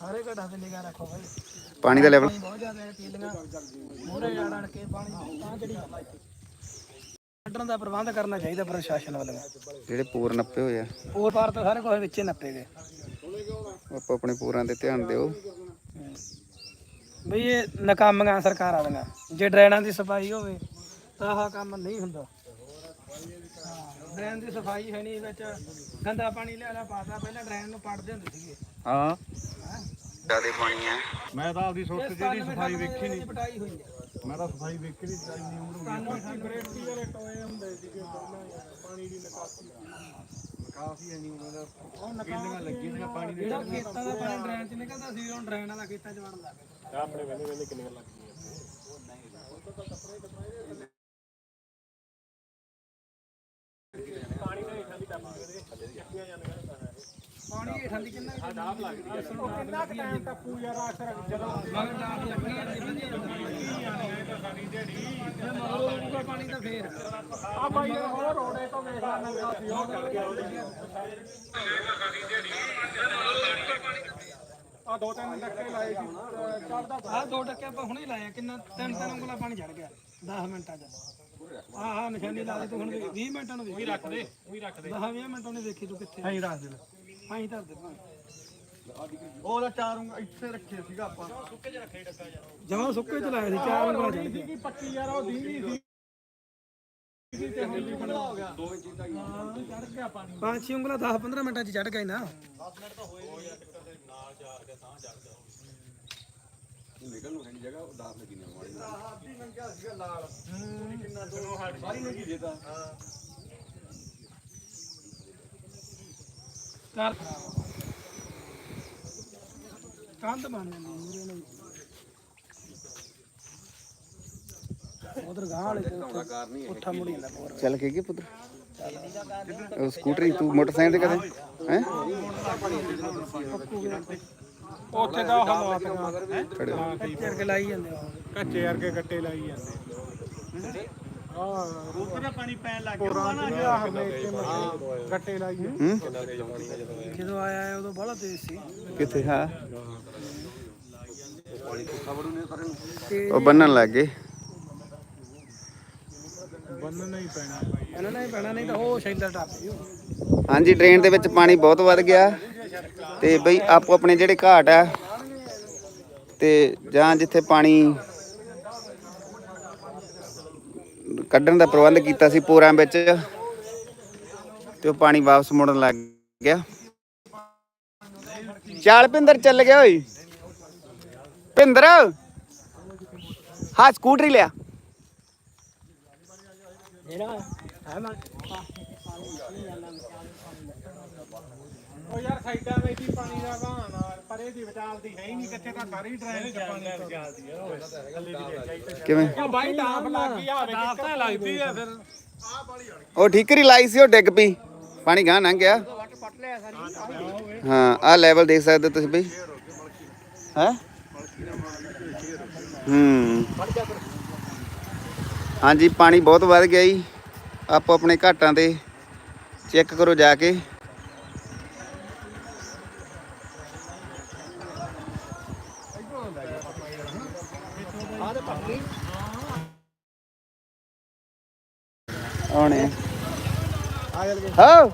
ਸਾਰੇ ਘਟਾਂ ਤੇ ਨਿਗਾਹ ਰੱਖੋ ਭਾਈ ਪਾਣੀ ਦਾ ਲੈਵਲ ਪਾਣੀ ਬਹੁਤ ਜ਼ਿਆਦਾ ਹੈ ਪੀਲੀਆਂ ਮੋਰੇ ਜਾੜ ਅੜ ਕੇ ਪਾਣੀ ਤਾਂ ਜਿਹੜੀ ਕੱਢਣ ਦਾ ਪ੍ਰਬੰਧ ਕਰਨਾ ਚਾਹੀਦਾ ਪ੍ਰਸ਼ਾਸਨ ਵੱਲੋਂ। ਜਿਹੜੇ ਪੂਰ ਨੱਪੇ ਹੋਏ ਆ। ਹੋਰ ਪਾਰ ਤਾਂ ਸਾਰੇ ਕੁਝ ਵਿੱਚੇ ਨੱਪੇ ਗਏ। ਆਪੋ ਆਪਣੇ ਪੂਰਾਂ ਤੇ ਧਿਆਨ ਦਿਓ। ਬਈ ਇਹ ਨਕਾਮੀਆਂ ਸਰਕਾਰਾਂ ਦੀਆਂ ਜੇ ਡਰੇਨਾਂ ਦੀ ਸਫ਼ਾਈ ਹੋਵੇ ਤਾਂ ਆਹ ਕੰਮ ਨਹੀਂ ਹੁੰਦਾ। ਡਰੇਨ ਦੀ ਸਫ਼ਾਈ ਹੈ ਨਹੀਂ ਵਿੱਚ ਗੰਦਾ ਪਾਣੀ ਲਿਆ ਲਿਆ ਪਾਤਾ ਪਹਿਲਾਂ ਡਰੇਨ ਨੂੰ ਪੜਦੇ ਹੁੰਦੇ ਸੀਗੇ। ਹਾਂ। ਜਿਆਦੇ ਪਾਣੀ ਆ। ਮੈਂ ਤਾਂ ਆਪਦੀ ਸੁੱਖ ਜਿਹੜੀ ਸਫ਼ਾਈ ਵੇਖੀ ਨਹੀਂ। ਪਟਾਈ ਹੋਈ ਹੈ ਮੈਂ ਤਾਂ ਸਫ਼ਾਈ ਵੇਖੀ ਨਹੀਂ ਚਾਹੀਦੀ ਉਮਰ ਕੰਨ ਵਿੱਚ ਬਰੇਟੀ ਵਾਲੇ ਟੋਏ ਹੁੰਦੇ ਸੀਗੇ ਪਹਿਲਾਂ ਪਾਣੀ ਦੀ। ਨਿਕਾਸੀ ਕਾਫੀ ਨਹੀਂ ਉਹਨਾਂ ਦਾ ਕਿੰਨੀਆਂ ਲੱਗੀਆਂ ਨੇ ਪਾਣੀ ਦੇ ਜਿਹੜਾ ਖੇਤਾਂ ਦਾ ਪਾਣੀ ਡਰੇਨ 'ਚ ਨਿਕਲਦਾ ਸੀ ਹੁਣ ਡਰੇਨ ਵਾਲਾ ਖੇਤਾਂ 'ਚ ਵੜਨ ਲੱਗ ਗਿਆ। ਆਪਣੇ ਵੇਲੇ ਵੇਲੇ ਕਿੰਨੀਆਂ ਲੱਗੀਆਂ ਪਾਣੀ ਹੇਠਾਂ ਦੀ ਕਿੰਨਾ ਕੁ ਡਾਬ ਲੱਗਦੀ ਕਿੰਨਾ ਕੁ ਟਾਈਮ ਟੱਪੂ ਯਾਰ ਜਦੋਂ ਹੈ ਆ ਬਾਈ ਹੋਰ ਰੋੜੇ ਤੋਂ ਵੇਖ ਲੈ ਨੰਗਾ ਸੀ ਉਹ ਚੱਲ ਗਿਆ ਆ ਦੋ ਤਿੰਨ ਡੱਕੇ ਲਾਏ ਸੀ ਚੜਦਾ ਆ ਦੋ ਡੱਕੇ ਆਪਾਂ ਹੁਣੇ ਲਾਏ ਕਿੰਨਾ ਤਿੰਨ ਤਿੰਨ ਉਂਗਲਾ ਪਾਣੀ ਚੜ ਗਿਆ 10 ਮਿੰਟਾਂ 'ਚ। ਆਹ ਆਹ ਨਿਸ਼ਾਨੀ ਲਾ ਦੇ ਤੂੰ ਹੁਣ 20 ਮਿੰਟਾਂ ਨੂੰ ਵੀ ਰੱਖ ਦੇ ਉਹੀ ਰੱਖ ਦੇ। 10 20 ਮਿੰਟਾਂ ਨੂੰ ਦੇਖੀ ਤੂੰ ਕਿੱਥੇ ਐਂ ਰੱਖ ਦੇ। ਐਂ ਧਰ ਦੇ ਉਹਦਾ ਚਾਰ ਉਂਗ ਇੱਥੇ ਰੱਖੇ ਸੀਗਾ ਆਪਾਂ। ਜਮਾਂ ਸੁੱਕੇ ਚ ਲਾਏ ਸੀ ਚਾਰ ਉਂਗਲਾਂ ਚੜ ਗਏ ਪੱਕੀ ਯਾਰ ਉਹ ਦੀਂਦੀ ਸੀ। ਤੇ ਹੁਣ ਵੀ ਬਣਾ ਹੋ ਗਿਆ। ਪੰਜ ਛੇ ਉਂਗਲਾਂ 10 15 ਮਿੰਟਾਂ ਚ ਚੜ ਗਏ ਨਾ। ਕਰ। ਕੰਧ ਬਣ ਜਾਂਦੀ ਮੂਰੇ ਨੂੰ ਉਧਰ ਗਾਂ ਵਾਲੇ ਤੇ ਉੱਥੇ ਉੱਠਾ ਮੁੜੀ ਜਾਂਦਾ ਪੂਰਾ ਚੱਲ ਕੇ ਕੀ ਪੁੱਤਰ। ਸਕੂਟਰੀ ਤੂੰ ਮੋਟਰਸਾਈਕਲ ਤੇ ਕਦੇ ਹੈ? ਉੱਥੇ ਦਾ ਹਾਲਾਤ ਹੋ। ਕੱਚੇ ਕੇ ਲਾਈ ਜਾਂਦੇ ਕੱਚੇ ਵਰਗੇ ਗੱਟੇ ਲਾਈ ਜਾਂਦੇ। ਹਾਂ ਉਧਰ ਪਾਣੀ ਪੈਣ ਲੱਗ ਗਿਆ। ਪੁਰਾਣਾ ਜਿਹਾ ਹਰਨੇਕ ਗੱਟੇ ਲਾਈ ਹੂੰ? ਜਦੋਂ ਆਇਆ? ਹੈ ਉਦੋਂ ਬੜਾ ਤੇਜ਼ ਸੀ। ਕਿੱਥੇ? ਹਾਂ। ਤੇ ਉਹ ਬੰਨਣ ਲੱਗ ਗਏ। ਬੰਨਣਾ ਹੀ ਪੈਣਾ। ਇਹਨਾਂ ਨੇ ਪੈਣਾ ਨਹੀਂ ਤਾਂ ਉਹ ਸ਼ੈਲਰ ਟੱਪ ਜੂ ਹਾਂਜੀ ਡਰੇਨ ਦੇ ਵਿੱਚ ਪਾਣੀ ਬਹੁਤ ਵੱਧ ਗਿਆ। ਤੇ ਬਈ ਆਪੋ ਆਪਣੇ ਜਿਹੜੇ ਘਾਟ ਆ ਤੇ ਜਾਂ ਜਿੱਥੇ ਪਾਣੀ ਕੱਢਣ ਦਾ ਪ੍ਰਬੰਧ ਕੀਤਾ ਸੀ ਪੂਰਾਂ ਵਿੱਚ ਤੇ ਉਹ ਪਾਣੀ ਵਾਪਸ ਮੁੜਨ ਲੱਗ ਗਿਆ। ਚੱਲ ਭਿੰਦਰ ਚੱਲ ਗਿਆ ਓਏ। ਭਿੰਦਰ ਹਾਂ ਸਕੂਟਰੀ ਲਿਆ। ਉਹ ਯਾਰ ਸਾਈਡਾਂ ਵਿੱਚ ਹੀ ਪਾਣੀ ਦਾ ਦੀ ਹੈ ਹੀ ਨਹੀਂ ਕਿੱਥੇ ਤਾਂ ਸਾਰੀ ਦੀ ਕਿਵੇਂ? ਉਹ ਬਾਈ ਡਾਫ ਲੱਗ ਗਈ ਆਵੇ ਡਾਫ ਤਾਂ ਲੱਗਦੀ ਆ ਫਿਰ। ਉਹ ਠੀਕਰੀ ਲਾਈ ਸੀ ਉਹ ਡਿੱਗ ਪਈ। ਪਾਣੀ ਗਾਂ ਲੰਘ ਗਿਆ। ਹਾਂ ਆਹ ਲੈਵਲ ਦੇਖ ਸਕਦੇ ਹੋ ਤੁਸੀਂ ਬਈ। ਹੈ? ਹੂੰ। ਹਾਂਜੀ ਪਾਣੀ ਬਹੁਤ ਵੱਧ ਗਿਆ ਜੀ। ਆਪੋ ਆਪਣੇ ਘਾਟਾਂ ਤੇ ਚੈੱਕ ਕਰੋ ਜਾ ਕੇ। ਆਉਣੇ। ਹਾਂ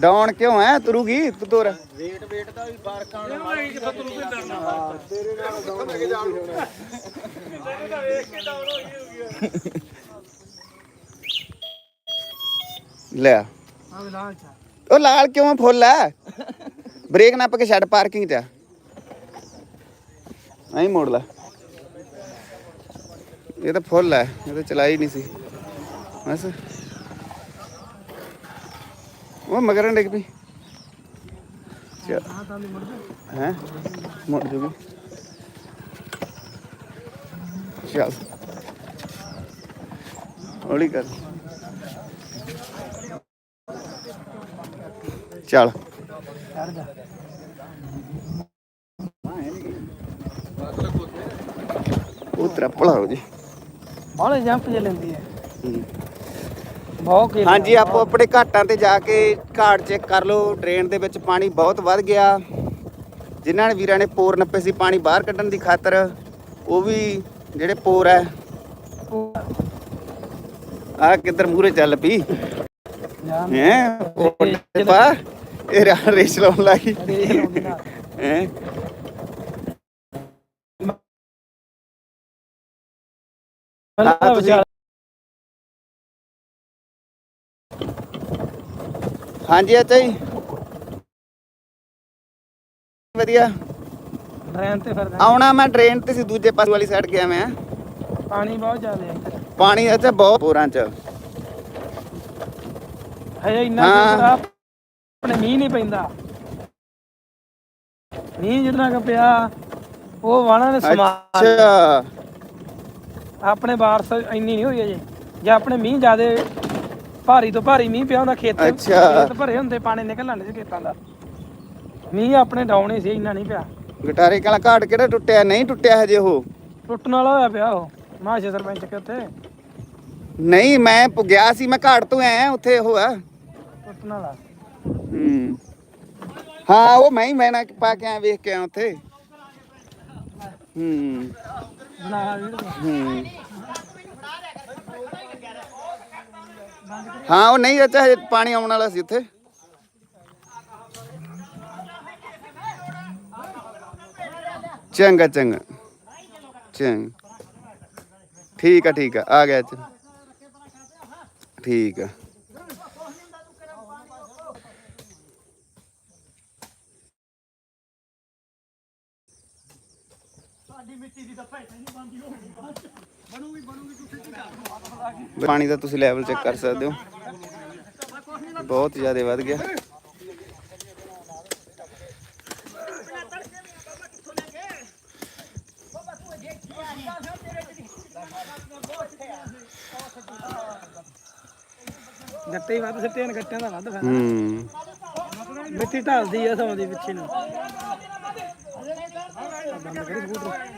ਡਾਉਣ ਕਿਉਂ ਐ? ਤੁਰੂਗੀ ਤੂੰ ਤੁਰ। ਵੇਟ ਵੇਟ ਦਾ ਵੀ ਬਾਰਕਾਂ ਨਾਲ ਮਾਰੀ ਕਿੱਥੋਂ ਤੂੰ ਵੀ ਡਰਨਾ। ਤੇਰੇ ਨਾਲ ਡਾਉਣ ਲੱਗੇ ਜਾਣੂ ਤੇਰੇ ਦਾ ਵੇਖ ਕੇ ਡਾਉਣ ਹੋਈ ਹੋਗੀ ਲੈ। ਆ ਲਾਲ ਚਾ। ਉਹ ਲਾਲ ਕਿਉਂ ਫੁੱਲ ਐ। ਬ੍ਰੇਕ ਨੱਪ ਕੇ ਛੱਡ ਪਾਰਕਿੰਗ 'ਚ ਆ। ਐਂ ਮੋੜ ਲੈ। ਇਹ ਤਾਂ ਫੁੱਲ ਹੈ ਇਹ ਤਾਂ ਚਲਾਈ ਨਹੀਂ ਸੀ। ਬਸ। ਉਹ ਮਗਰਨ ਡਿੱਗ ਪਈ। ਹੈ? ਮੁੜ ਜੂਗੀ। ਚੱਲ। ਹੌਲੀ ਕਰ। ਚੱਲ। ਚੜ ਜਾ ਉਤਰਾ ਭਲਾਓ ਜੀ। ਬਾਹਲੇ ਜੰਪ ਜੇ ਲੈਂਦੀ ਹੈ। ਬਹੁਤ ਕੇ ਹਾਂਜੀ ਆਪੋ ਆਪਣੇ ਘਾਟਾਂ ਤੇ ਜਾ ਕੇ ਘਾਟ ਚੈੱਕ ਕਰ ਲਓ। ਡਰੇਨ ਦੇ ਵਿੱਚ ਪਾਣੀ ਬਹੁਤ ਵੱਧ ਗਿਆ। ਜਿਨ੍ਹਾਂ ਨੇ ਵੀਰਾਂ ਨੇ ਪੋਰ ਨੱਪੇ ਸੀ ਪਾਣੀ ਬਾਹਰ ਕੱਢਣ ਦੀ ਖਾਤਰ ਉਹ ਵੀ ਜਿਹੜੇ ਪੋਰ ਹੈ। ਆ ਕਿੱਧਰ ਮੂਰੇ ਚੱਲ ਪਈ? ਹੈ? ਪਾ। ਇਹ ਰੇਸ ਲਾਉਣ ਲੱਗੀ ਹੈ? ਹਾਂਜੀ ਅੱਛਾ ਜੀ ਵਧੀਆ। ਟ੍ਰੇਨ ਤੇ ਫਿਰਦਾ ਆਉਣਾ ਮੈਂ ਟ੍ਰੇਨ ਤੇ ਸੀ ਦੂਜੇ ਪਾਸੇ ਵਾਲੀ ਸਾਈਡ ਗਿਆ ਮੈਂ। ਪਾਣੀ ਬਹੁਤ ਜ਼ਿਆਦਾ ਹੈ ਇੱਧਰ। ਪਾਣੀ ਅੱਛਾ ਬਹੁਤ ਪੋਰਾਂ ਚ। ਹਜੇ ਇੰਨਾ ਹਾਂ। ਆਪਣੇ ਮੀਂਹ ਨਹੀਂ ਪੈਂਦਾ। ਮੀਂਹ ਜਿੰਨਾ ਕੁ ਪਿਆ ਉਹ ਵਾਣਾ ਨੇ ਅੱਛਾ। ਆਪਣੇ ਬਾਰਸ ਇੰਨੀ ਨਹੀਂ ਹੋਈ ਅਜੇ। ਜੇ ਆਪਣੇ ਮੀਂਹ ਜ਼ਿਆਦੇ ਭਾਰੀ ਤੋਂ ਭਾਰੀ ਮੀਂਹ ਪਿਆ ਹੁੰਦਾ ਖੇਤ ਅੱਛਾ। ਖੇਤ ਭਰੇ ਹੁੰਦੇ ਪਾਣੀ ਨਿਕਲਣ ਦੇ ਖੇਤਾਂ ਦਾ। ਮੀਂਹ ਆਪਣੇ ਡਾਉਣ ਹੀ ਸੀ ਇੰਨਾ ਨਹੀਂ ਪਿਆ। ਗਟਾਰੇ ਕਾਲਾ ਘਾਟ ਕਿਹੜਾ ਟੁੱਟਿਆ? ਨਹੀਂ ਟੁੱਟਿਆ ਹਜੇ ਉਹ। ਟੁੱਟਣ ਵਾਲਾ ਹੋਇਆ ਪਿਆ ਉਹ ਮਾਸ਼ੇ ਸਰਪੰਚ ਕੇ ਉੱਤੇ। ਨਹੀਂ ਮੈਂ ਪ- ਗਿਆ ਸੀ ਮੈਂ ਘਾਟ ਤੋਂ ਆਇਆ ਉੱਥੇ ਉਹ ਆ। ਟੁੱਟਣ ਵਾਲਾ। ਹੂੰ। ਹਾਂ ਉਹ ਮੈਂ ਹੀ ਮੈਂ ਨਾ ਪਾ ਕੇ ਆਇਆ ਵੇਖ ਕੇ ਆਇਆ ਉੱਥੇ। ਹੂੰ। ਹੂੰ ਹਾਂ, ਉਹ ਨਹੀਂ ਅੱਛਾ ਪਾਣੀ ਆਉਣ ਵਾਲਾ ਸੀ ਉੱਥੇ। ਚੰਗਾ ਚੰਗਾ। ਚੰਗਾ। ਠੀਕ ਆ ਠੀਕ ਆ। ਆ ਗਿਆ ਚ ਠੀਕ ਆ। ਪਾਣੀ ਦਾ ਤੁਸੀਂ ਲੈਵਲ ਚੈੱਕ ਕਰ ਸਕਦੇ ਹੋ। ਬਹੁਤ ਜ਼ਿਆਦਾ ਵੱਧ ਗਿਆ। ਗੱਟੇ ਹੀ ਵੱਧ ਸਿੱਟੇ ਨੇ ਗੱਟਿਆਂ ਦਾ ਵੱਧ ਫਿਰ ਹੂੰ। ਮਿੱਟੀ ਢਲਦੀ ਆ ਸੌਂ ਦੀ ਪਿੱਛੇ ਨੂੰ। ਬੰਦ ਕਰੀ ਸਕੂਟਰ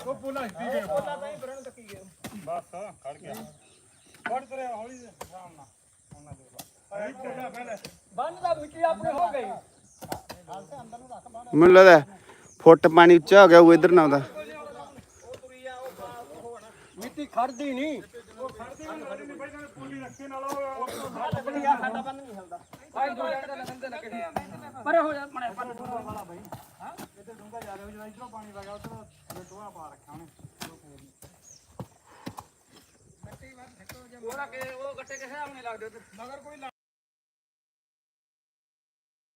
ਉਹ ਪੋਲਾ ਹਿੱਤੀ ਗਏ ਪੋਲਾ ਤਾਂ ਹੀ ਬਰਨ ਤੱਕੀ ਗਏ ਬਸ ਖੜ ਗਿਆ ਫੜ ਤਰਿਆ ਹੌਲੀ ਜਿਹੇ, ਆਰਾਮ ਨਾਲ ਉਹਨਾਂ ਦੇ ਬਾਅਦ ਅਰੇ ਪੋਲਾ ਪਹਿਲੇ ਬੰਨ ਦਾ ਮਿੱਟੀ ਆਪਣੇ ਹੋ ਗਈ ਮੈਨੂੰ ਲੱਗਦਾ ਫੁੱਟ ਪਾਣੀ ਉੱਚਾ ਹੋ ਗਿਆ ਉਹ ਇਧਰ ਨਾ ਆਉਂਦਾ। ਮਿੱਟੀ ਖੜਦੀ ਨਹੀਂ। ਉਹ ਖੜਦੀ ਨਹੀਂ ਬਈ ਜਾਨੇ ਪੋਲੀ ਰੱਖੇ ਨਾਲ ਉਹ ਸਾਡਾ ਬੰਨ ਨਹੀਂ ਹਿਲਦਾ। ਭਾਈ ਦੋ ਜਣੇ ਦਾ ਲੰਦੇ ਲੱਗੇ ਪਰੇ ਹੋ ਜਾ ਮੜੇ ਪਰ ਵਾਲਾ ਭਾਈ ਇੱਥੇ ਡੂੰਗਾ ਜਾ ਰਿਹਾ ਜਿਹੜਾ ਇਧਰੋਂ ਪਾਣੀ ਵਗਾ ਉਧਰੋਂ ਟੋਆ ਪਾ ਰੱਖਿਆ ਉਹਨੇ ਉਹ ਗੱਟੇ ਕਿਸੇ ਆਉਣੇ ਲੱਗਦੇ ਮਗਰ ਕੋਈ